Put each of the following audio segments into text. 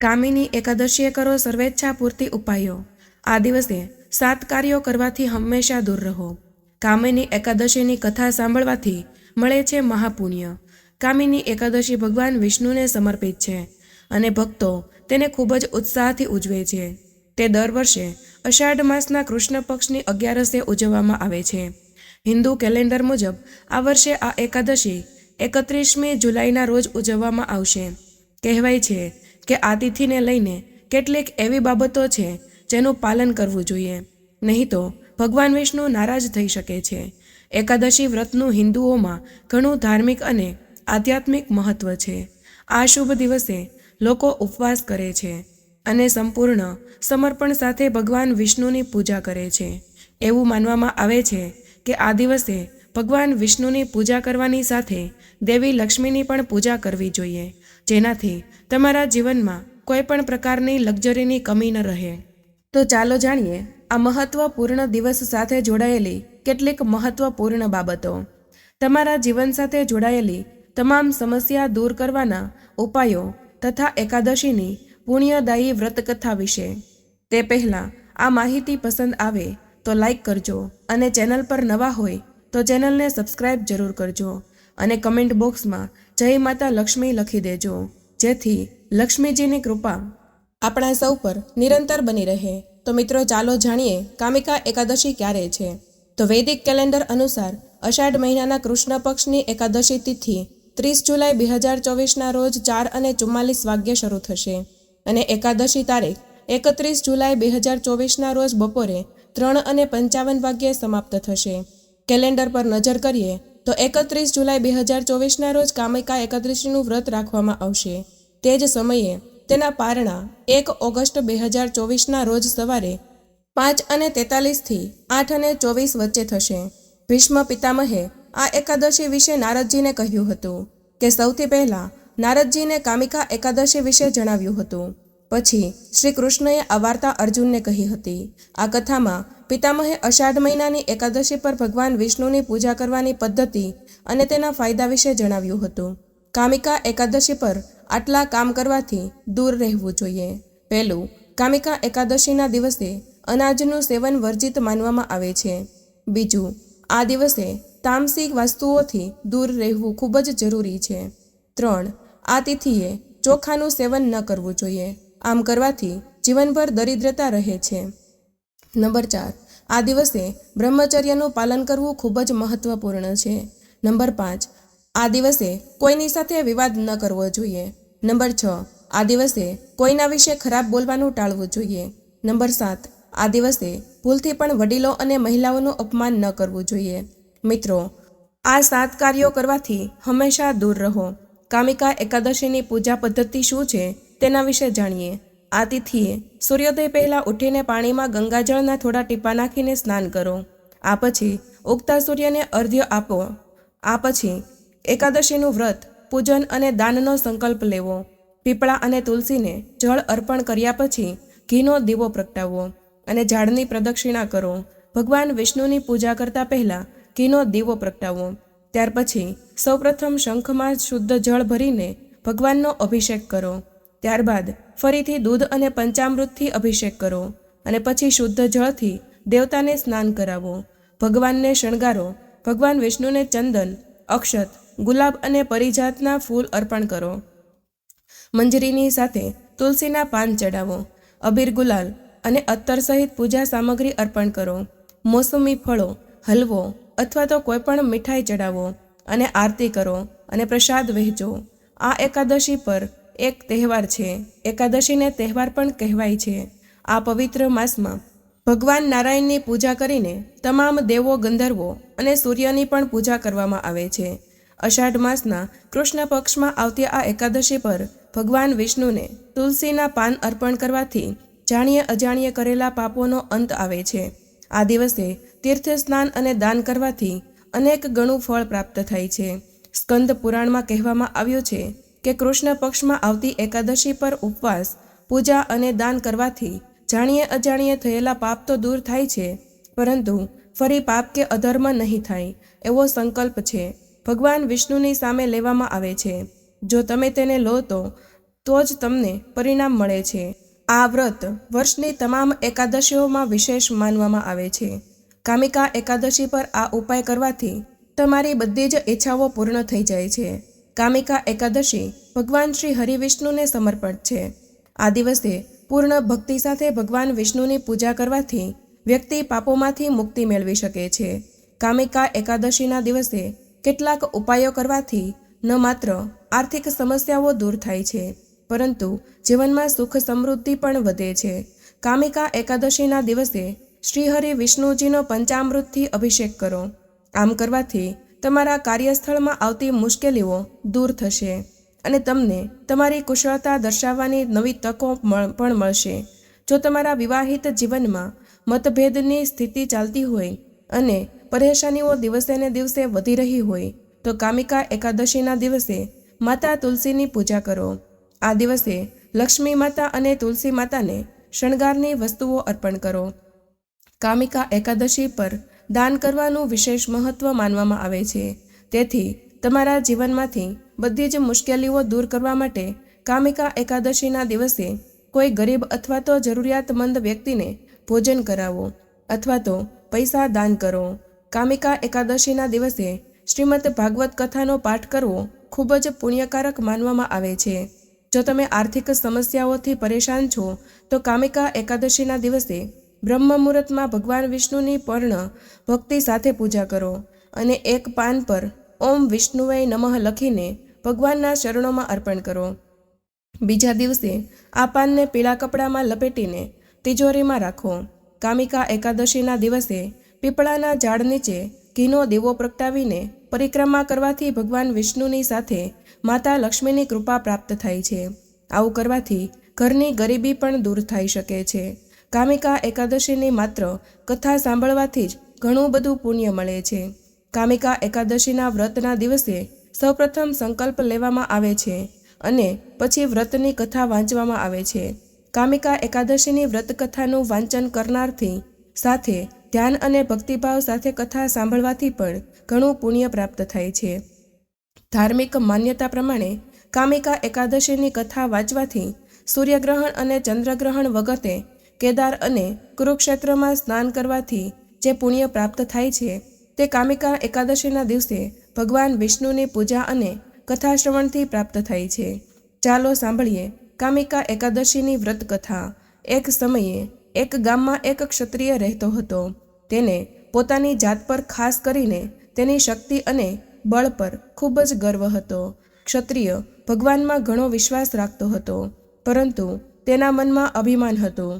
કામિની એકાદશીએ કરો સર્વેચ્છા પૂર્તિ ઉપાયો. આ દિવસે સાત કાર્યો કરવાથી હંમેશા દૂર રહો. કામિની એકાદશીની કથા સાંભળવાથી મળે છે મહાપુણ્ય. કામિની એકાદશી ભગવાન વિષ્ણુને સમર્પિત છે અને ભક્તો તેને ખૂબ જ ઉત્સાહથી ઉજવે છે. તે દર વર્ષે અષાઢ માસના કૃષ્ણ પક્ષની અગિયારસે ઉજવવામાં આવે છે. હિન્દુ કેલેન્ડર મુજબ આ વર્ષે આ એકાદશી એકત્રીસમી જુલાઈના રોજ ઉજવવામાં આવશે. કહેવાય છે કે આ તિથિને લઈને કેટલીક એવી બાબતો છે જેનું પાલન કરવું જોઈએ. નહીં તો ભગવાન વિષ્ણુ નારાજ થઈ શકે છે. એકાદશી વ્રતનું હિન્દુઓમાં ઘણું ધાર્મિક અને આધ્યાત્મિક મહત્વ છે. આ શુભ દિવસે લોકો ઉપવાસ કરે છે અને સંપૂર્ણ સમર્પણ સાથે ભગવાન વિષ્ણુની પૂજા કરે છે. એવું માનવામાં આવે છે કે આ દિવસે ભગવાન વિષ્ણુની પૂજા કરવાની સાથે દેવી લક્ષ્મીની પણ પૂજા કરવી જોઈએ. જેનાથી તમારા જીવનમાં કોઈ પણ પ્રકારની લક્ઝરીની કમી ન રહે. તો ચાલો જાણીએ, આ મહત્વપૂર્ણ દિવસ સાથે જોડાયેલી કેટલીક મહત્વપૂર્ણ બાબતો. તમારા જીવન સાથે જોડાયેલી તમામ સમસ્યા દૂર કરવાના ઉપાયો તથા એકાદશીની પુણ્યદાયી વ્રતકથા વિશે. તે પહેલાં આ માહિતી પસંદ આવે તો લાઈક કરજો અને ચેનલ પર નવા હોય તો ચેનલને સબસ્ક્રાઇબ જરૂર કરજો અને કમેન્ટ બોક્સમાં જય માતા લક્ષ્મી લખી દેજો. જેથી લક્ષ્મીજીની કૃપા આપણા સૌ પર નિરંતર બની રહે. તો મિત્રો, ચાલો જાણીએ કામિકા એકાદશી ક્યારે છે? તો વૈદિક કેલેન્ડર અનુસાર અષાઢ મહિનાના કૃષ્ણ પક્ષની એકાદશી તિથિ ત્રીસ જુલાઈ બે હજાર ચોવીસના રોજ ચાર અને ચુમ્માલીસ વાગ્યે શરૂ થશે. અને એકાદશી તારીખ એકત્રીસ જુલાઈ બે હજાર ચોવીસના રોજ બપોરે ત્રણ અને પંચાવન વાગ્યે સમાપ્ત થશે. કેલેન્ડર પર નજર કરીએ, તો એકત્રીસ જુલાઈ બે હજાર ચોવીસના રોજ કામિકા એકત્રીસનું વ્રત રાખવામાં આવશે. તે જ સમયે તેના પારણા એક ઓગસ્ટ બે હજાર ચોવીસના રોજ સવારે પાંચ અને તેતાલીસથી આઠ અને ચોવીસ વચ્ચે થશે. ભીષ્મ પિતામહે આ એકાદશી વિશે નારદજીને કહ્યું હતું કે સૌથી પહેલાં નારદજીને કામિકા એકાદશી વિશે જણાવ્યું હતું. પછી શ્રી કૃષ્ણએ આ વાર્તા અર્જુનને કહી હતી. આ કથામાં પિતામહે અષાઢ મહિનાની એકાદશી પર ભગવાન વિષ્ણુની પૂજા કરવાની પદ્ધતિ અને તેના ફાયદા વિશે જણાવ્યું હતું. કામિકા એકાદશી પર આટલા કામ કરવાથી દૂર રહેવું જોઈએ. પહેલું, કામિકા એકાદશીના દિવસે અનાજનું સેવન વર્જિત માનવામાં આવે છે. બીજું, આ દિવસે તામસિક વસ્તુઓથી દૂર રહેવું ખૂબ જ જરૂરી છે. ત્રણ, આ તિથિએ ચોખાનું સેવન ન કરવું જોઈએ. આમ કરવાથી જીવનભર દરિદ્રતા રહે છે. નંબર ચાર. આ દિવસે બ્રહ્મચર્યનું પાલન કરવું ખૂબ જ મહત્વપૂર્ણ છે. નંબર પાંચ. આ દિવસે કોઈની સાથે વિવાદ ન કરવો જોઈએ. નંબર છ. આ દિવસે કોઈના વિશે ખરાબ બોલવાનું ટાળવું જોઈએ. નંબર સાત. આ દિવસે ભૂલથી પણ વડીલો અને મહિલાઓનું અપમાન ન કરવું જોઈએ. મિત્રો, આ સાત કાર્યો કરવાથી હંમેશા દૂર રહો. કામિકા એકાદશીની પૂજા પદ્ધતિ શું છે તેના વિશે જાણીએ. આ તિથિએ સૂર્યોદય પહેલાં ઉઠીને પાણીમાં ગંગાજળના થોડા ટીપા નાખીને સ્નાન કરો. આ પછી ઉગતા સૂર્યને અર્ધ્ય આપો. આ પછી એકાદશીનું વ્રત, પૂજન અને દાનનો સંકલ્પ લેવો. પીપળા અને તુલસીને જળ અર્પણ કર્યા પછી ઘીનો દીવો પ્રગટાવવો અને ઝાડની પ્રદક્ષિણા કરો. ભગવાન વિષ્ણુની પૂજા કરતા પહેલાં ઘીનો દીવો પ્રગટાવો. ત્યાર પછી સૌપ્રથમ શંખમાં શુદ્ધ જળ ભરીને ભગવાનનો અભિષેક કરો. ત્યારબાદ ફરીથી દૂધ અને પંચામૃતથી અભિષેક કરો અને પછી શુદ્ધ જળથી દેવતાને સ્નાન કરાવો. ભગવાનને શણગારો. ભગવાન વિષ્ણુને ચંદન, અક્ષત, ગુલાબ અને પરિજાતના ફૂલ અર્પણ કરો. મંજરીની સાથે તુલસીના પાન ચડાવો અબીર ગુલાલ અને અત્તર સહિત પૂજા સામગ્રી અર્પણ કરો. મોસમી ફળો, હલવો અથવા તો કોઈપણ મીઠાઈ ચડાવો અને આરતી કરો અને પ્રસાદ વહેંચો. આ એકાદશી પર એક તહેવાર છે. એકાદશીને તહેવાર પણ કહેવાય છે. આ પવિત્ર માસમાં ભગવાન નારાયણની પૂજા કરીને તમામ દેવો ગંધર્વો અને સૂર્યની પણ પૂજા કરવામાં આવે છે. અષાઢ માસના કૃષ્ણ પક્ષમાં આવતી આ એકાદશી પર ભગવાન વિષ્ણુને તુલસીના પાન અર્પણ કરવાથી જાણીએ અજાણીએ કરેલા પાપોનો અંત આવે છે. આ દિવસે તીર્થ સ્નાન અને દાન કરવાથી અનેક ગણું ફળ પ્રાપ્ત થાય છે. સ્કંદ પુરાણમાં કહેવામાં આવ્યું છે કે કૃષ્ણ પક્ષમાં આવતી એકાદશી પર ઉપવાસ, પૂજા અને દાન કરવાથી જાણીએ અજાણીએ થયેલા પાપ તો દૂર થાય છે, પરંતુ ફરી પાપ કે અધર્મ નહીં થાય, એવો સંકલ્પ છે. ભગવાન વિષ્ણુની સામે લેવામાં આવે છે. જો તમે તેને લો તો તો જ તમને પરિણામ મળે છે. આ વ્રત વર્ષની તમામ એકાદશીઓમાં વિશેષ માનવામાં આવે છે. કામિકા એકાદશી પર આ ઉપાય કરવાથી તમારી બધી જ ઈચ્છાઓ પૂર્ણ થઈ જાય છે. કામિકા એકાદશી ભગવાન શ્રી હરિવિષ્ણુને સમર્પણ છે. આ દિવસે પૂર્ણ ભક્તિ સાથે ભગવાન વિષ્ણુની પૂજા કરવાથી વ્યક્તિ પાપોમાંથી મુક્તિ મેળવી શકે છે. કામિકા એકાદશીના દિવસે કેટલાક ઉપાયો કરવાથી ન માત્ર આર્થિક સમસ્યાઓ દૂર થાય છે, પરંતુ જીવનમાં સુખ સમૃદ્ધિ પણ વધે છે. કામિકા એકાદશીના દિવસે શ્રીહરિ વિષ્ણુજીનો પંચામૃતથી અભિષેક કરો. આમ કરવાથી તમારા કાર્યસ્થળમાં આવતી મુશ્કેલીઓ દૂર થશે અને તમને તમારી કુશળતા દર્શાવવાની નવી તકો પણ મળશે. જો તમારા વિવાહિત જીવનમાં મતભેદની સ્થિતિ ચાલતી હોય અને પરેશાનીઓ દિવસે ને દિવસે વધી રહી હોય, તો કામિકા એકાદશીના દિવસે માતા તુલસીની પૂજા કરો. આ દિવસે લક્ષ્મી માતા અને તુલસી માતાને શણગારની વસ્તુઓ અર્પણ કરો. કામિકા એકાદશી પર દાન કરવાનું વિશેષ મહત્વ માનવામાં આવે છે. તેથી, તમારા જીવનમાંથી બધી જ મુશ્કેલીઓ દૂર કરવા માટે કામિકા એકાદશીના દિવસે કોઈ ગરીબ અથવા તો જરૂરિયાતમંદ વ્યક્તિને ભોજન કરાવો અથવા તો પૈસા દાન કરો. કામિકા એકાદશીના દિવસે શ્રીમદ ભાગવત કથાનો પાઠ કરવો ખૂબ જ પુણ્યકારક માનવામાં આવે છે. જો તમે આર્થિક સમસ્યાઓથી પરેશાન છો, તો કામિકા એકાદશીના દિવસે બ્રહ્મ મુહૂર્તમાં ભગવાન વિષ્ણુની પર્ણ ભક્તિ સાથે પૂજા કરો અને એક પાન પર ઓમ વિષ્ણુએ નમઃ લખીને ભગવાનના ચરણોમાં અર્પણ કરો. બીજા દિવસે આ પાનને પીળા કપડામાં લપેટીને તિજોરીમાં રાખો. કામિકા એકાદશીના દિવસે પીપળાના ઝાડ નીચે ઘીનો દીવો પ્રગટાવીને પરિક્રમા કરવાથી ભગવાન વિષ્ણુની સાથે માતા લક્ષ્મીની કૃપા પ્રાપ્ત થાય છે. આવું કરવાથી ઘરની ગરીબી પણ દૂર થઈ શકે છે. કામિકા એકાદશીની માત્ર કથા સાંભળવાથી જ ઘણું બધું પુણ્ય મળે છે. કામિકા એકાદશીના વ્રતના દિવસે સૌપ્રથમ સંકલ્પ લેવામાં આવે છે અને પછી વ્રતની કથા વાંચવામાં આવે છે. કામિકા એકાદશીની વ્રત કથાનું વાંચન કરનારથી સાથે ધ્યાન અને ભક્તિભાવ સાથે કથા સાંભળવાથી પણ ઘણું પુણ્ય પ્રાપ્ત થાય છે. ધાર્મિક માન્યતા પ્રમાણે કામિકા એકાદશીની કથા વાંચવાથી સૂર્યગ્રહણ અને ચંદ્રગ્રહણ વખતે કેદાર અને કુરુક્ષેત્રમાં સ્નાન કરવાથી જે પુણ્ય પ્રાપ્ત થાય છે, તે કામિકા એકાદશીના દિવસે ભગવાન વિષ્ણુની પૂજા અને કથા શ્રવણથી પ્રાપ્ત થાય છે. ચાલો સાંભળીએ કામિકા એકાદશીની વ્રત કથા એક સમયે એક ગામમાં એક ક્ષત્રિય રહેતો હતો. તેને પોતાની જાત પર ખાસ કરીને તેની શક્તિ અને બળ પર ખૂબ જ ગર્વ હતો. ક્ષત્રિય ભગવાનમાં ઘણો વિશ્વાસ રાખતો હતો, પરંતુ તેના મનમાં અભિમાન હતું.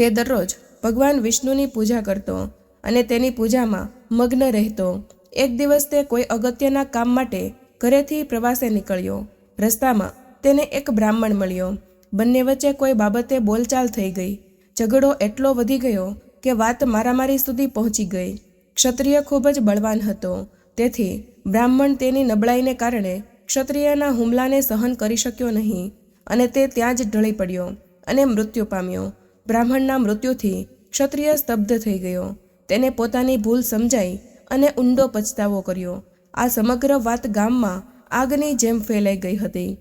તે દરરોજ ભગવાન વિષ્ણુની પૂજા કરતો અને તેની પૂજામાં મગ્ન રહેતો. એક દિવસ તે કોઈ અગત્યના કામ માટે ઘરેથી પ્રવાસે નીકળ્યો. રસ્તામાં તેને એક બ્રાહ્મણ મળ્યો. બંને વચ્ચે કોઈ બાબતે બોલચાલ થઈ ગઈ. ઝઘડો એટલો વધી ગયો કે વાત મારામારી સુધી પહોંચી ગઈ. ક્ષત્રિય ખૂબ જ બળવાન હતો. તેથી બ્રાહ્મણ તેની નબળાઈને કારણે ક્ષત્રિયના હુમલાને સહન કરી શક્યો નહીં અને તે ત્યાં જ ઢળી પડ્યો અને મૃત્યુ પામ્યો. બ્રાહ્મણના મૃત્યુથી ક્ષત્રિય સ્તબ્ધ થઈ ગયો. તેને પોતાની ભૂલ સમજાઈ અને ઊંડો પછતાવો કર્યો. આ સમગ્ર વાત ગામમાં આગની જેમ ફેલાઈ ગઈ હતી.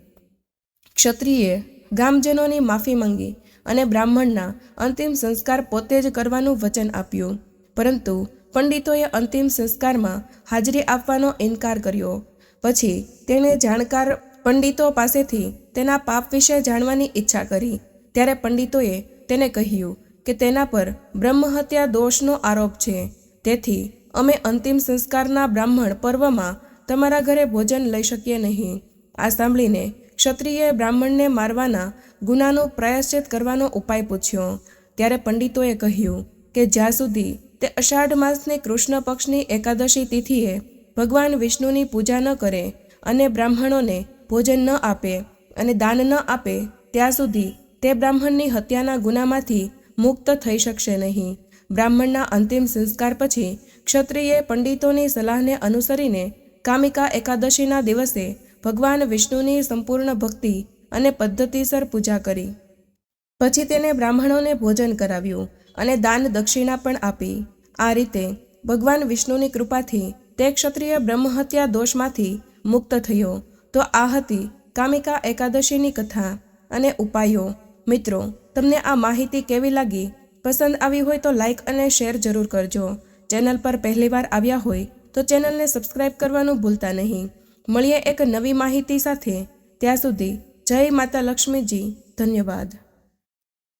ક્ષત્રિયે ગામજનોની માફી માંગી અને બ્રાહ્મણના અંતિમ સંસ્કાર પોતે જ કરવાનું વચન આપ્યું. પરંતુ પંડિતોએ અંતિમ સંસ્કારમાં હાજરી આપવાનો ઇનકાર કર્યો. પછી તેણે જાણકાર પંડિતો પાસેથી તેના પાપ વિશે જાણવાની ઈચ્છા કરી. ત્યારે પંડિતોએ તેને કહ્યું કે તેના પર બ્રહ્મહત્યા દોષનો આરોપ છે. તેથી અમે અંતિમ સંસ્કારના બ્રાહ્મણ પર્વમાં તમારા ઘરે ભોજન લઈ શકીએ નહીં. આ સાંભળીને ક્ષત્રિયે બ્રાહ્મણને મારવાના ગુનાનું પ્રાયશ્ચિત કરવાનો ઉપાય પૂછ્યો. ત્યારે પંડિતોએ કહ્યું કે જ્યાં સુધી તે અષાઢ માસની કૃષ્ણ પક્ષની એકાદશી તિથિએ ભગવાન વિષ્ણુની પૂજા ન કરે અને બ્રાહ્મણોને ભોજન ન આપે અને દાન ન આપે, ત્યાં સુધી તે બ્રાહ્મણની હત્યાના ગુનામાંથી મુક્ત થઈ શકશે નહીં. બ્રાહ્મણના અંતિમ સંસ્કાર પછી ક્ષત્રિયે પંડિતોની સલાહને અનુસરીને કામિકા એકાદશીના દિવસે ભગવાન વિષ્ણુની સંપૂર્ણ ભક્તિ અને પદ્ધતિસર પૂજા કરી. પછી તેને બ્રાહ્મણોને ભોજન કરાવ્યું અને દાન દક્ષિણા પણ આપી. આ રીતે ભગવાન વિષ્ણુની કૃપાથી તે ક્ષત્રિય બ્રહ્મહત્યા દોષમાંથી મુક્ત થયો. તો આ હતી કામિકા એકાદશીની કથા અને ઉપાયો મિત્રો, તમને આ માહિતી કેવી લાગી? પસંદ આવી હોય તો લાઇક અને શેર જરૂર કરજો. ચેનલ પર પહેલીવાર આવ્યા હોય તો ચેનલને સબસ્ક્રાઇબ કરવાનું ભૂલતા નહીં. મળીએ એક નવી માહિતી સાથે. ત્યાં સુધી જય માતા લક્ષ્મીજી. ધન્યવાદ.